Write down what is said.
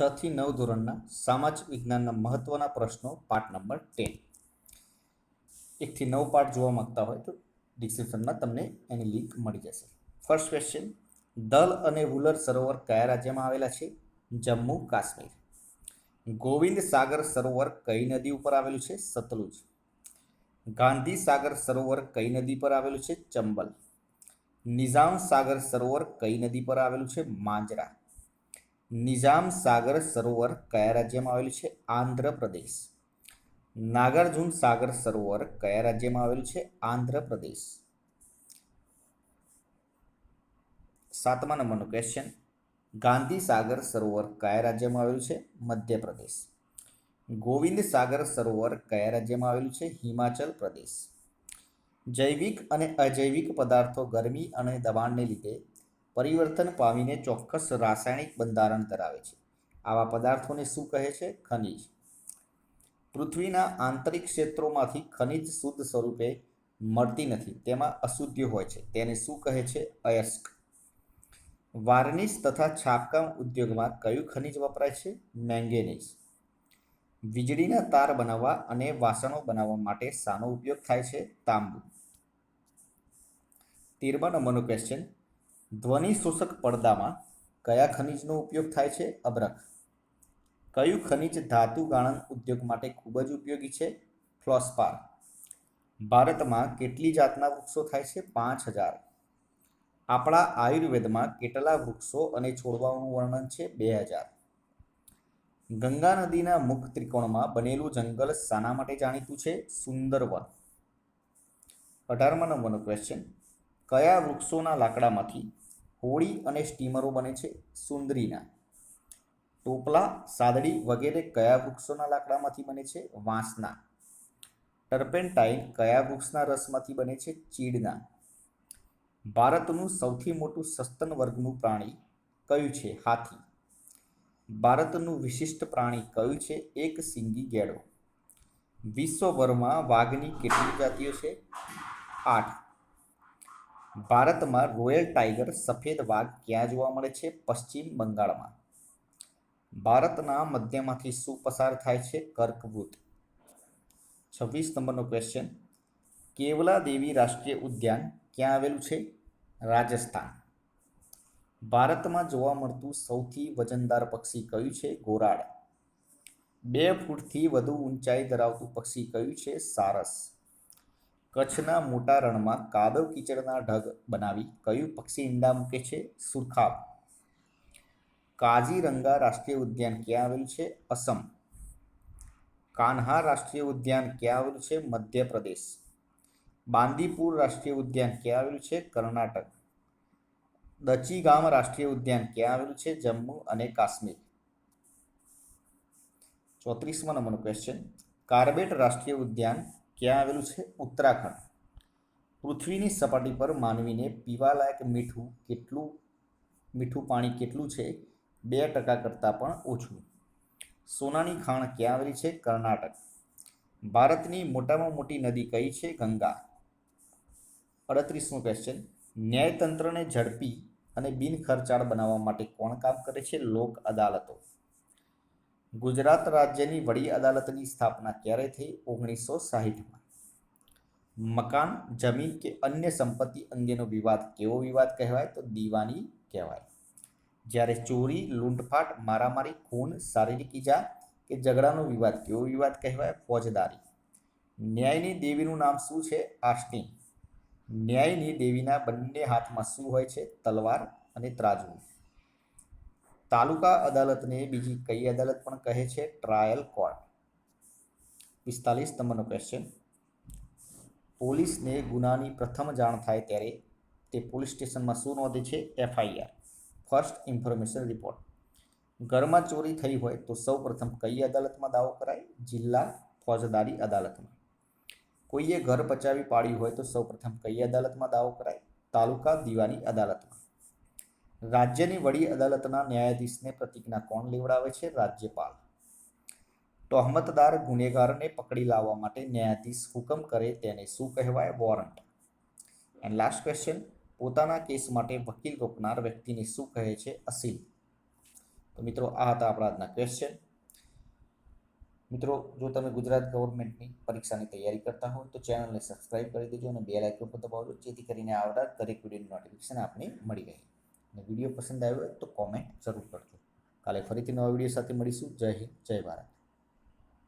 છ થી નવ ધોરણના સામાજિક વિજ્ઞાનના મહત્વના પ્રશ્નો, પાઠ નંબર ટેન. એકથી નવ પાઠ જોવા માંગતા હોય તો ડિસ્ક્રિપ્શનમાં તમને એની લિંક મળી જશે. ફર્સ્ટ ક્વેશ્ચન દલ અને વુલર સરોવર કયા રાજ્યમાં આવેલા છે? જમ્મુ, કાશ્મીર. ગોવિંદ સાગર સરોવર કઈ નદી ઉપર આવેલું છે? સતલુજ. ગાંધી સાગર સરોવર કઈ નદી પર આવેલું છે? ચંબલ. નિઝામ સાગર સરોવર કઈ નદી પર આવેલું છે? માંજરા. નિઝામ સાગર સરોવર કયા રાજ્યમાં આવેલું છે? આંધ્રપ્રદેશ. નાગાર્જુન સાગર સરોવર કયા રાજ્યમાં આવેલું છે? આંધ્રપ્રદેશ. સાતમા નંબરનો ક્વેશ્ચન ગાંધી સાગર સરોવર કયા રાજ્યમાં આવેલું છે? મધ્યપ્રદેશ. ગોવિંદ સાગર સરોવર કયા રાજ્યમાં આવેલું છે? હિમાચલ પ્રદેશ. જૈવિક અને અજૈવિક પદાર્થો ગરમી અને દબાણને લીધે પરિવર્તન પામીને ચોક્કસ રાસાયણિક બંધારણ ધરાવે છે. આવા પદાર્થોને શું કહે છે? ખનિજ. પૃથ્વીના આંતરિક ક્ષેત્રોમાંથી ખનિજ શુદ્ધ સ્વરૂપે મળતી નથી. તેમાં અશુદ્ધિ હોય છે. તેને શું કહે છે? અયસ્ક. વાર્નિશ તથા છાપકામ ઉદ્યોગમાં કયું ખનિજ વપરાય છે? મેંગેનીઝ. વીજળીના તાર બનાવવા અને વાસણો બનાવવા માટે શાનો ઉપયોગ થાય છે? તાંબુ. તેરમા નંબરનો ક્વેશ્ચન ધ્વનિ શોષક પડદામાં કયા ખનિજનો ઉપયોગ થાય છે? અબરખ. કયું ખનિજ ધાતુ ગાણન ઉદ્યોગ માટે ખૂબ જ ઉપયોગી છે? ફ્લોસ્પાર. ભારતમાં કેટલી જાતના વૃક્ષો થાય છે? પાંચ હજાર. આપણા આયુર્વેદમાં કેટલા વૃક્ષો અને છોડવાઓનું વર્ણન છે? બે હજાર. ગંગા નદીના મુખ ત્રિકોણમાં બનેલું જંગલ શાના માટે જાણીતું છે? સુંદરવન. અઢારમા નંબરનો ક્વેશ્ચન કયા વૃક્ષોના લાકડામાંથી હોડી અને સ્ટીમરો બને છે? સુંદરીના. ટોપલા, સાદડી વગેરે કયા વૃક્ષોના લાકડામાંથી બને છે? વાંસના. ટર્પેન્ટાઇન કયા વૃક્ષના રસમાંથી બને છે? ચીડના. ભારતનું સૌથી મોટું સસ્તન વર્ગનું પ્રાણી કયું છે? હાથી. ભારતનું વિશિષ્ટ પ્રાણી કયું છે? એક સિંગી ગેડો. વિશ્વભરમાં વાઘની કેટલી જાતિઓ છે? આઠ. ભારતમાં રોયલ ટાઈગર સફેદ વાઘ ક્યાં જોવા મળે છે? પશ્ચિમ બંગાળમાં. ભારતના મધ્યમાંથી શું પસાર થાય છે? કર્કવૃત. છવ્વીસ નંબરનો ક્વેશ્ચન કેવલા દેવી રાષ્ટ્રીય ઉદ્યાન ક્યાં આવેલું છે? રાજસ્થાન. ભારતમાં જોવા મળતું સૌથી વજનદાર પક્ષી કયું છે? ગોરાડ. બે ફૂટથી વધુ ઊંચાઈ ધરાવતું પક્ષી કયું છે? સારસ. કચ્છના મોટા રણમાં કાદવ કીચડના ઢગ બનાવી કયું પક્ષી ઈંડા મૂકે છે? સુરખાબ. કાજીરંગા રાષ્ટ્રીય ઉદ્યાન ક્યાં આવેલું છે? અસમ. કાન્હા રાષ્ટ્રીય ઉદ્યાન ક્યાં આવેલું છે? મધ્યપ્રદેશ. બાંદીપુર રાષ્ટ્રીય ઉદ્યાન ક્યાં આવેલું છે? કર્ણાટક. દચીગામ રાષ્ટ્રીય ઉદ્યાન ક્યાં આવેલું છે? જમ્મુ અને કાશ્મીર. ચોત્રીસમાં નંબરનો ક્વેશ્ચન કાર્બેટ રાષ્ટ્રીય ઉદ્યાન ક્યાં આવેલું છે? ઉત્તરાખંડ. પૃથ્વીની સપાટી પર માનવીને પીવાલાયક મીઠું કેટલું, મીઠું પાણી કેટલું છે? બે ટકા કરતાં પણ ઓછું. સોનાની ખાણ ક્યાં આવેલી છે? કર્ણાટક. ભારતની મોટામાં મોટી નદી કઈ છે? ગંગા. અડત્રીસમો ક્વેશ્ચન ન્યાયતંત્રને ઝડપી અને બિનખર્ચાળ બનાવવા માટે કોણ કામ કરે છે? લોક અદાલતો. ગુજરાત રાજ્યની વડી અદાલતની સ્થાપના ક્યારે થઈ? ઓગણીસો સાહીઠમાં. મકાન, જમીન કે અન્ય સંપત્તિ અંગેનો વિવાદ કેવો વિવાદ કહેવાય? તો દીવાની કહેવાય. જ્યારે ચોરી, લૂંટફાટ, મારામારી, ખૂન, શારીરિક ઈજા કે ઝઘડાનો વિવાદ કેવો વિવાદ કહેવાય? ફોજદારી. ન્યાયની દેવીનું નામ શું છે? આષ્ટી ન્યાયની દેવીના બંને હાથમાં શું હોય છે? તલવાર અને ત્રાજવું. તાલુકા અદાલતને બીજી કઈ અદાલત પણ કહે છે? Trial court. પિસ્તાલીસ નંબરનો ક્વેશ્ચન પોલીસને ગુનાની પ્રથમ જાણ થાય ત્યારે તે પોલીસ સ્ટેશનમાં શું નોંધે છે? એફઆઈઆર. ફર્સ્ટ ઇન્ફોર્મેશન રિપોર્ટ ઘરમાં ચોરી થઈ હોય તો સૌ પ્રથમ કઈ અદાલતમાં દાવો કરાય? જિલ્લા ફોજદારી અદાલતમાં. કોઈએ ઘર પચાવી પાડ્યું હોય તો સૌ પ્રથમ કઈ અદાલતમાં દાવો કરાય? તાલુકા દિવાની અદાલતમાં. રાજ્યની વડી અદાલતના ન્યાયાધીશને પ્રતિજ્ઞા કોણ લેવડાવે છે? રાજ્યપાલ. તોહમતદાર ગુનેગારને પકડી લાવવા માટે ન્યાયાધીશ હુકમ કરે તેને શું કહેવાય? વોરંટ. એન્ડ લાસ્ટ ક્વેશ્ચન પોતાના કેસ માટે વકીલ રોકનાર વ્યક્તિને શું કહે છે? અસીલ. તો મિત્રો, આ હતા આપણા આજના ક્વેશ્ચન મિત્રો, જો તમે ગુજરાત ગવર્મેન્ટની પરીક્ષાની તૈયારી કરતા હો તો ચેનલને સબસ્ક્રાઇબ કરી દેજો અને બેલ આઇકન પર દબાવજો, જેથી કરીને આવડા દરેક વિડીયોની નોટિફિકેશન આપને મળી રહે. અને વીડિયો પસંદ આવ્યો હોય તો કોમેન્ટ જરૂર કરજો. કાલે ફરીથી નવા વીડિયો સાથે મળીશું. જય હિન્દ, જય ભારત.